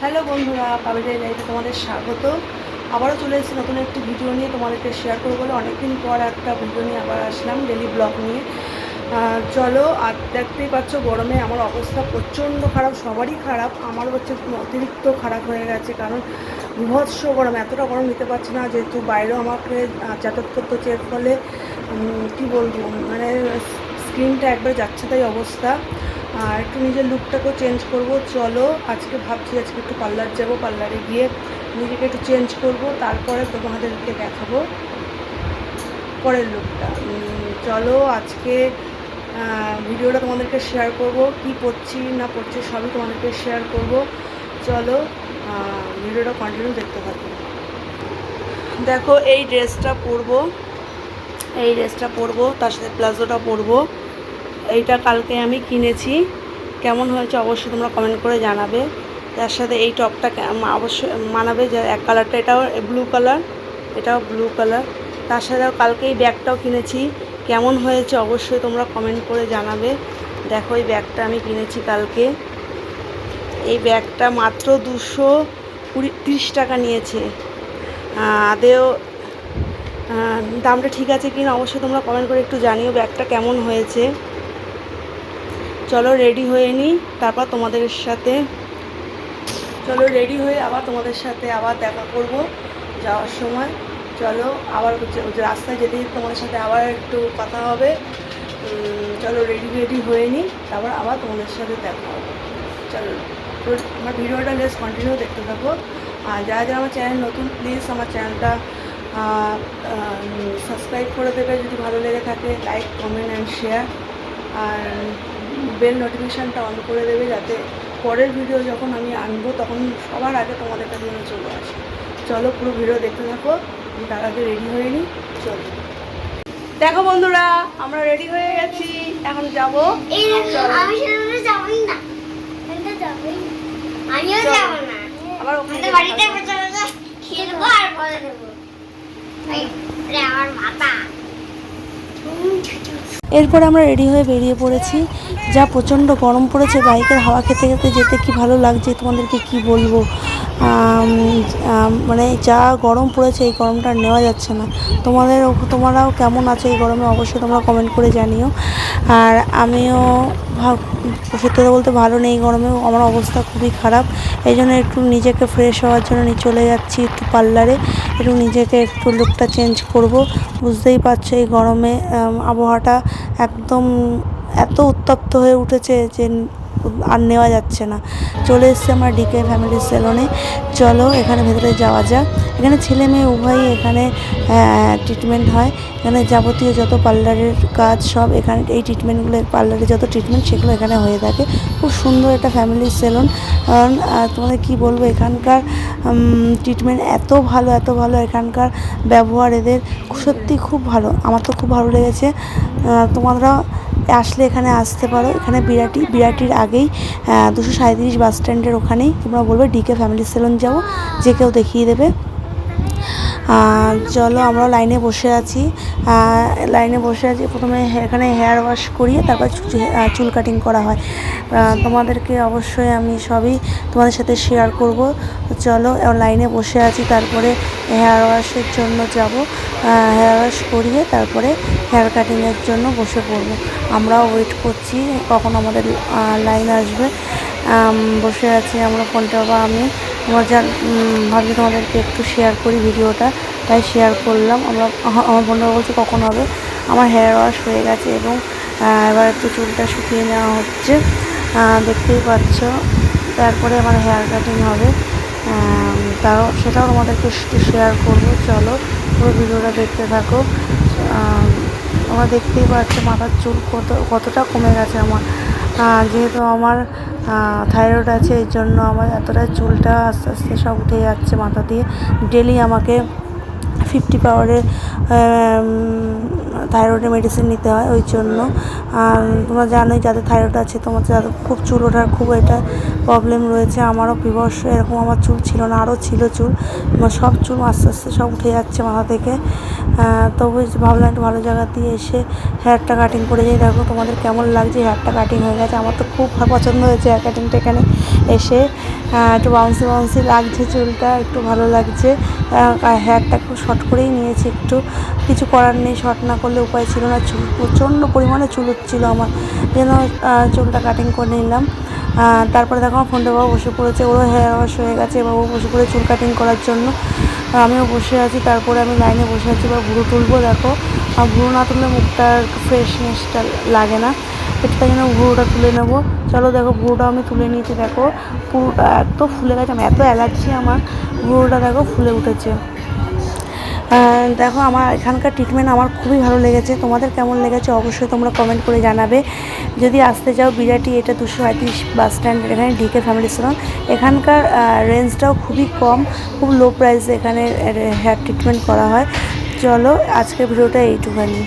Hello বন্ধুরা পাবিলের লাইফে তোমাদের স্বাগত। আবারও চলে এসেছি নতুন একটি ভিডিও নিয়ে, তোমাদেরকে শেয়ার করব বলে। অনেকদিন পর একটা ভিডিও নিয়ে আবার আসলাম ডেলি ব্লগ নিয়ে। চলো, আর দেখতেই পাচ্ছ, গরমে আমার অবস্থা প্রচণ্ড খারাপ, সবারই খারাপ। আমার হচ্ছে অতিরিক্ত খারাপ হয়ে গেছে, কারণ বিভৎস গরম, এতটা গরম নিতে পারছি না, যেহেতু বাইরেও আমাকে যাতায়াত করতে হচ্ছে। এর ফলে কী বলব মানে স্কিনটা একবার যাচ্ছে তাই অবস্থা। আর একটু নিজের লুকটাকেও চেঞ্জ করব। চলো, আজকে ভাবছি আজকে একটু পার্লার যাব পার্লারে গিয়ে নিজেকে একটু চেঞ্জ করব। তারপরে তোমাদেরকে দেখাবো পরের লুকটা চলো, আজকে ভিডিওটা তোমাদেরকে শেয়ার করব। কি পড়ছি, না পড়ছি সবই তোমাদেরকে শেয়ার করব। চলো ভিডিওটা কন্টিনিউ দেখতে থাকো। দেখো, এই ড্রেসটা পরবো। এই ড্রেসটা পরবো, তার সাথে প্লাজোটা পরবো। এইটা কালকে আমি কিনেছি। কেমন হয়েছে অবশ্যই তোমরা কমেন্ট করে জানাবে। তার সাথে এই টপটা অবশ্যই মানাবে যে এক কালারটা এটাও ব্লু কালার এটাও ব্লু কালার তার সাথে কালকে এই ব্যাগটাও কিনেছি। কেমন হয়েছে অবশ্যই তোমরা কমেন্ট করে জানাবে। দেখো এই ব্যাগটা আমি কিনেছি কালকে। এই ব্যাগটা মাত্র দুশো কুড়ি তিরিশ টাকা নিয়েছে। আদেও দামটা ঠিক আছে কিনা অবশ্যই তোমরা কমেন্ট করে একটু জানিও ব্যাগটা কেমন হয়েছে। চলো রেডি হয়ে নিই তারপর তোমাদের সাথে চলো রেডি হয়ে আবার তোমাদের সাথে আবার দেখা করব যাওয়ার সময়। চলো আবার রাস্তায় যেতে তোমাদের সাথে আবার একটু কথা হবে। চলো রেডি রেডি হয়ে নিই তারপর আবার তোমাদের সাথে দেখা হবে। চলো আমার ভিডিওটা লেস কন্টিনিউ দেখতে থাকো। আর যারা যারা আমার চ্যানেল নতুন প্লিজ আমার চ্যানেলটা সাবস্ক্রাইব করে দেবে। যদি ভালো লেগে থাকে লাইক কমেন্ট অ্যান্ড শেয়ার আর বেল নোটিফিকেশানটা অন করে দেবে যাতে পরের ভিডিও যখন আমি আনব তখন সবার আগে তোমাদের কাছে যেন চলে আসে। চলো পুরো ভিডিও দেখতে থাকো আমি তার আগে রেডি হয়ে নিই চলো। দেখো বন্ধুরা আমরা রেডি হয়ে গেছি এখন যাব এই দেখো, চলো। আমি সেখানে যাবোই না আমি তো যাবোই না। আমিও চলো। যাব না আবার ওখানে আমাদের বাড়িতে বসে বসে খেলব আর বলে দেবো এই, রে আমার মাথা এরপর আমরা রেডি হয়ে বেরিয়ে পড়েছি। যা প্রচণ্ড গরম পড়েছে, বাইকের হাওয়া খেতে খেতে যেতে কি ভালো লাগছে, তোমাদেরকে কি বলব? মানে যা গরম পড়েছে এই গরমটা নেওয়া যাচ্ছে না। তোমাদের তোমরাও কেমন আছো এই গরমে অবশ্যই তোমরা কমেন্ট করে জানিও। আর আমিও সত্যি কথা বলতে ভালো নেই গরমে, আমার অবস্থা খুবই খারাপ। এই জন্য একটু নিজেকে ফ্রেশ হওয়ার জন্য নিয়ে চলে যাচ্ছি একটু পার্লারে একটু নিজেকে একটু লুকটা চেঞ্জ করব। বুঝতেই পারছ এই গরমে আবহাওয়াটা একদম এত উত্তপ্ত হয়ে উঠেছে যে আর নেওয়া যাচ্ছে না। চলে এসছে আমরা ডিকে ফ্যামিলি সেলনে চলো, এখানে ভেতরে যাওয়া যাক। এখানে ছেলে মেয়ে উভয়ই এখানে ট্রিটমেন্ট হয়। এখানে যাবতীয় যত পার্লারের কাজ সব এখানে, এই ট্রিটমেন্টগুলো পার্লারে যত ট্রিটমেন্ট সেগুলো এখানে হয়ে থাকে। খুব সুন্দর একটা ফ্যামিলি সেলন তোমাদের কি বলব, এখানকার ট্রিটমেন্ট এত ভালো এত ভালো এখানকার ব্যবহার এদের। সত্যি খুব ভালো। আমার তো খুব ভালো লেগেছে। তোমরা আসলে এখানে আসতে পারো। এখানে বিরাটি, বিরাটির আগেই দুশো সাঁত্রিশ বাস স্ট্যান্ডের ওখানেই তোমরা বলবে ডিকে ফ্যামিলি সেলুন যাব যে কেউ দেখিয়ে দেবে। চলো আমরা লাইনে বসে আছি। লাইনে বসে আছি। প্রথমে এখানে হেয়ার ওয়াশ করিয়ে তারপর চুল কাটিং করা হয়। তোমাদেরকে অবশ্যই আমি সবই তোমাদের সাথে শেয়ার করব। চলো লাইনে বসে আছি, তারপরে হেয়ার ওয়াশের জন্য যাব। হেয়ার ওয়াশ করিয়ে তারপরে হেয়ার কাটিংয়ের জন্য বসে পড়ব। আমরাও ওয়েট করছি, কখন আমাদের লাইন আসবে। বসে আছি আমরা, ফোনটা বা আমি। আমার উম, ভাবছি তোমাদেরকে একটু শেয়ার করি ভিডিওটা। তাই শেয়ার করলাম। আমরা আমার বন্ধুরা বলছে কখন হবে? আমার হেয়ার ওয়াশ হয়ে গেছে এবং এবার একটু চুলটা শুকিয়ে নেওয়া হচ্ছে। দেখতেই পাচ্ছ। তারপরে আমার হেয়ার কাটিং হবে। তাও সেটাও তোমাদেরকে একটু শেয়ার করব। চলো পুরো ভিডিওটা দেখতে থাকো। আম, তোমরা দেখতেই পাচ্ছ মাথার চুল কত কতটা কমে গেছে আমার। যেহেতু আমার থাইরয়েড আছে এই জন্য আমার এতটা চুলটা আস্তে আস্তে সব উঠে যাচ্ছে মাথা দিয়ে। ডেলি আমাকে ফিফটি পাওয়ারের থাইরয়েডের মেডিসিন নিতে হয় ওই জন্য। আর তোমরা জানোই যাদের থাইরয়েড আছে, তোমাদের যাদের খুব চুল ওঠার খুব এটা প্রবলেম রয়েছে। আমারও বিবর্ষ এরকম আমার চুল ছিল না, আরও ছিল চুল। আমার সব চুল আস্তে আস্তে সব উঠে যাচ্ছে মাথা থেকে। তবু ভাবলাম একটু ভালো জায়গা দিয়ে এসে হেয়ারটা কাটিং করে যাই দেখো তোমাদের কেমন লাগছে হেয়ারটা কাটিং হয়ে গেছে। আমার তো খুব পছন্দ হয়েছে হেয়ার কাটিংটা এখানে এসে। একটু বাউন্সি বাউন্সি লাগছে চুলটা, একটু ভালো লাগছে। হেয়ারটা খুব শর্ট করেই নিয়েছি একটু। কিছু করার নেই শর্ট না করলে উপায় ছিল না। চুল প্রচণ্ড পরিমাণে চুল হচ্ছিল আমার। যেন চুলটা কাটিং করে নিলাম। তারপরে দেখো আমার ফোনটা বাবা বসে পড়েছে। ওরও হেয়ার ওয়াশ হয়ে গেছে। বাবু বসে পড়ে চুল কাটিং করার জন্য। আমিও বসে আছি। তারপরে আমি লাইনে বসে আছি। বা ভুরু তুলবো দেখো। আর ভুরু না তুললে মুখটার ফ্রেশনেসটা লাগে না। এটা যেন ভুরুটা তুলে নেব। চলো দেখো ভুরুটা আমি তুলে নিয়েছি, দেখো। পুরোটা এত ফুলে গেছে আমার এত অ্যালার্জি, আমার ভুরুটা দেখো ফুলে উঠেছে। দেখো, আমার এখানকার ট্রিটমেন্ট আমার খুবই ভালো লেগেছে। তোমাদের কেমন লেগেছে অবশ্যই তোমরা কমেন্ট করে জানাবে। যদি আসতে যাও বিরাটি, এটা দুশো পঁয়ত্রিশ বাস স্ট্যান্ড এখানে ডিকে ফ্যামিলি সালন এখানকার রেঞ্জটাও খুবই কম, খুব লো প্রাইসে এখানে হেয়ার ট্রিটমেন্ট করা হয়। চলো, আজকের ভিডিওটা এইটুখানি।